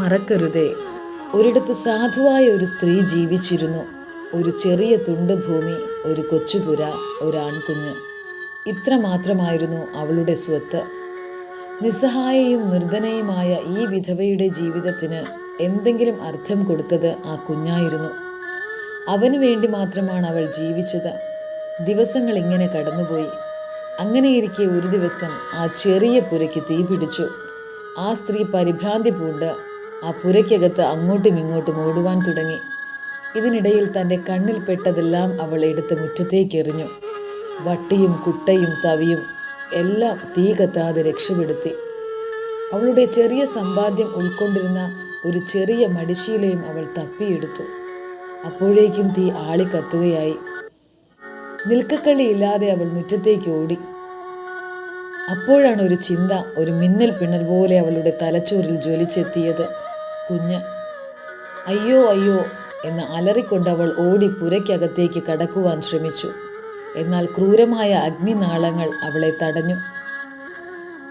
മറക്കരുതേ. ഒരിടത്ത് സാധുവായ ഒരു സ്ത്രീ ജീവിച്ചിരുന്നു. ഒരു ചെറിയ തുണ്ട് ഭൂമി ഒരു കൊച്ചുപുര ഒരാൺകുഞ്ഞ് ഇത്ര മാത്രമായിരുന്നു അവളുടെ സ്വത്ത്. നിസ്സഹായയും നിർധനയുമായ ഈ വിധവയുടെ ജീവിതത്തിന് എന്തെങ്കിലും അർത്ഥം കൊടുത്തത് ആ കുഞ്ഞായിരുന്നു. അവന് വേണ്ടി മാത്രമാണ് അവൾ ജീവിച്ചത്. ദിവസങ്ങൾ ഇങ്ങനെ കടന്നുപോയി. അങ്ങനെയിരിക്കെ ഒരു ദിവസം ആ ചെറിയ പുരയ്ക്ക് തീ പിടിച്ചു ആ സ്ത്രീ പരിഭ്രാന്തി പൂണ്ട് ആ പുരയ്ക്കകത്ത് അങ്ങോട്ടും ഇങ്ങോട്ടും ഓടുവാൻ തുടങ്ങി. ഇതിനിടയിൽ തന്റെ കണ്ണിൽ പെട്ടതെല്ലാം അവൾ എടുത്ത് മുറ്റത്തേക്കെറിഞ്ഞു. വട്ടിയും കുട്ടയും തവിയും എല്ലാം തീ കത്താതെ രക്ഷപ്പെടുത്തി. അവളുടെ ചെറിയ സമ്പാദ്യം ഉൾക്കൊണ്ടിരുന്ന ഒരു ചെറിയ മടിശീലയും അവൾ തപ്പിയെടുത്തു. അപ്പോഴേക്കും തീ ആളിക്കത്തുകയായി നിൽക്കക്കള്ളിയില്ലാതെ അവൾ മുറ്റത്തേക്ക് ഓടി. അപ്പോഴാണ് ഒരു ചിന്ത ഒരു മിന്നൽ പിണർ പോലെ അവളുടെ തലച്ചോറിൽ ജ്വലിച്ചെത്തിയത്. കുഞ്ഞ്. അയ്യോ അയ്യോ എന്ന് അലറിക്കൊണ്ട് അവൾ ഓടി പുരയ്ക്കകത്തേക്ക് കടക്കുവാൻ ശ്രമിച്ചു. എന്നാൽ ക്രൂരമായ അഗ്നിനാളങ്ങൾ അവളെ തടഞ്ഞു.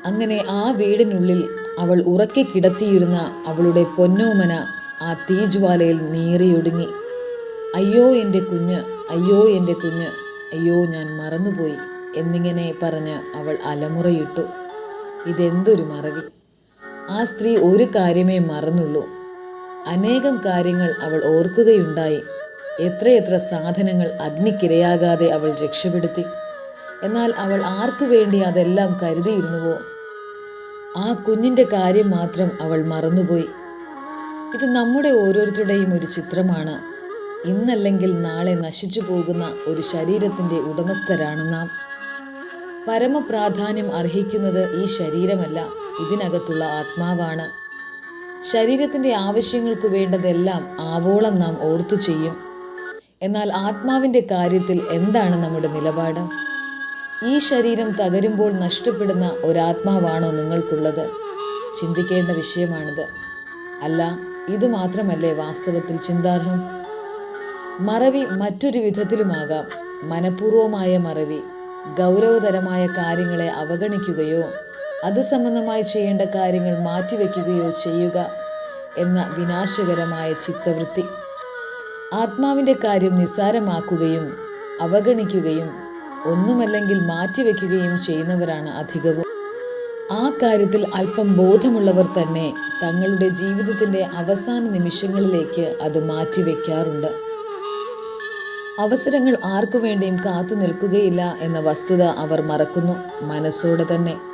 അങ്ങനെ ആ വീടിനുള്ളിൽ അവൾ ഉറക്കി കിടത്തിയിരുന്ന അവളുടെ പൊന്നോമന ആ തീജ്വാലയിൽ നീറിയൊടുങ്ങി. അയ്യോ എന്റെ കുഞ്ഞ് അയ്യോ എന്റെ കുഞ്ഞ് അയ്യോ ഞാൻ മറന്നുപോയി എന്നിങ്ങനെ പറഞ്ഞ് അവൾ അലമുറയിട്ടു. ഇതെന്തൊരു മറവി. ആ സ്ത്രീ ഒരു കാര്യമേ മറന്നുള്ളൂ. അനേകം കാര്യങ്ങൾ അവൾ ഓർക്കുകയുണ്ടായി. എത്രയെത്ര സാധനങ്ങൾ അഗ്നിക്കിരയാകാതെ അവൾ രക്ഷപ്പെടുത്തി. എന്നാൽ അവൾ ആർക്കു വേണ്ടി അതെല്ലാം കരുതിയിരുന്നുവോ? ആ കുഞ്ഞിന്റെ കാര്യം മാത്രം അവൾ മറന്നുപോയി. ഇത് നമ്മുടെ ഓരോരുത്തരുടെയും ഒരു ചിത്രമാണ്. ഇന്നല്ലെങ്കിൽ നാളെ നശിച്ചു പോകുന്ന ഒരു ശരീരത്തിന്റെ ഉടമസ്ഥരാണ് നാം. പരമപ്രാധാന്യം അർഹിക്കുന്നത് ഈ ശരീരമല്ല. ഇതിനകത്തുള്ള ആത്മാവാണ്. ശരീരത്തിന്റെ ആവശ്യങ്ങൾക്ക് വേണ്ടതെല്ലാം ആവോളം നാം ഓർത്തു ചെയ്യും. എന്നാൽ ആത്മാവിന്റെ കാര്യത്തിൽ എന്താണ് നമ്മുടെ നിലപാട്? ഈ ശരീരം തകരുമ്പോൾ നഷ്ടപ്പെടുന്ന ഒരാത്മാവാണോ നിങ്ങൾക്കുള്ളത്? ചിന്തിക്കേണ്ട വിഷയമാണിത്. അല്ല ഇത് മാത്രമല്ലേ വാസ്തവത്തിൽ ചിന്താർഹം? മറവി മറ്റൊരു വിധത്തിലുമാകാം. മനഃപൂർവമായ മറവി ഗൗരവതരമായ കാര്യങ്ങളെ അവഗണിക്കുകയോ അത് സംബന്ധമായി ചെയ്യേണ്ട കാര്യങ്ങൾ മാറ്റിവെക്കുകയോ ചെയ്യുക എന്ന വിനാശകരമായ ചിത്തവൃത്തി. ആത്മാവിന്റെ കാര്യം നിസ്സാരമാക്കുകയും അവഗണിക്കുകയും ഒന്നുമല്ലെങ്കിൽ മാറ്റിവെക്കുകയും ചെയ്യുന്നവരാണ് അധികവും. ആ കാര്യത്തിൽ അല്പം ബോധമുള്ളവർ തന്നെ തങ്ങളുടെ ജീവിതത്തിന്റെ അവസാന നിമിഷങ്ങളിലേക്ക് അത് മാറ്റിവെക്കാറുണ്ട്. അവസരങ്ങൾ ആർക്കു വേണ്ടിയും കാത്തു നിൽക്കുകയില്ല എന്ന വസ്തുത അവർ മറക്കുന്നു മനസ്സോടെ തന്നെ.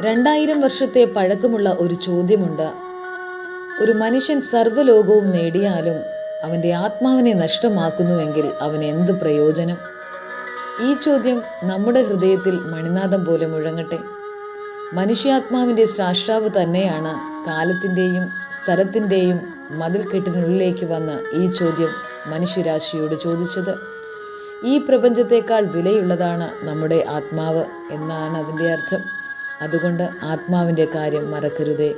രണ്ടായിരം വർഷത്തെ പഴക്കമുള്ള ഒരു ചോദ്യമുണ്ട്. ഒരു മനുഷ്യൻ സർവലോകവും നേടിയാലും അവന്റെ ആത്മാവിനെ നഷ്ടമാക്കുന്നുവെങ്കിൽ അവന് എന്ത് പ്രയോജനം? ഈ ചോദ്യം നമ്മുടെ ഹൃദയത്തിൽ മണിനാഥം പോലെ മുഴങ്ങട്ടെ. മനുഷ്യാത്മാവിന്റെ സ്രാഷ്ടാവ് തന്നെയാണ് കാലത്തിന്റെയും സ്ഥലത്തിന്റെയും മതിൽക്കെട്ടിനുള്ളിലേക്ക് വന്ന് ഈ ചോദ്യം മനുഷ്യരാശിയോട് ചോദിച്ചത്. ഈ പ്രപഞ്ചത്തെക്കാൾ വിലയുള്ളതാണ് നമ്മുടെ ആത്മാവ് എന്നാണ് അതിന്റെ അർത്ഥം. അതുകൊണ്ട് ആത്മാവിന്റെ കാര്യം മറക്കരുതേ.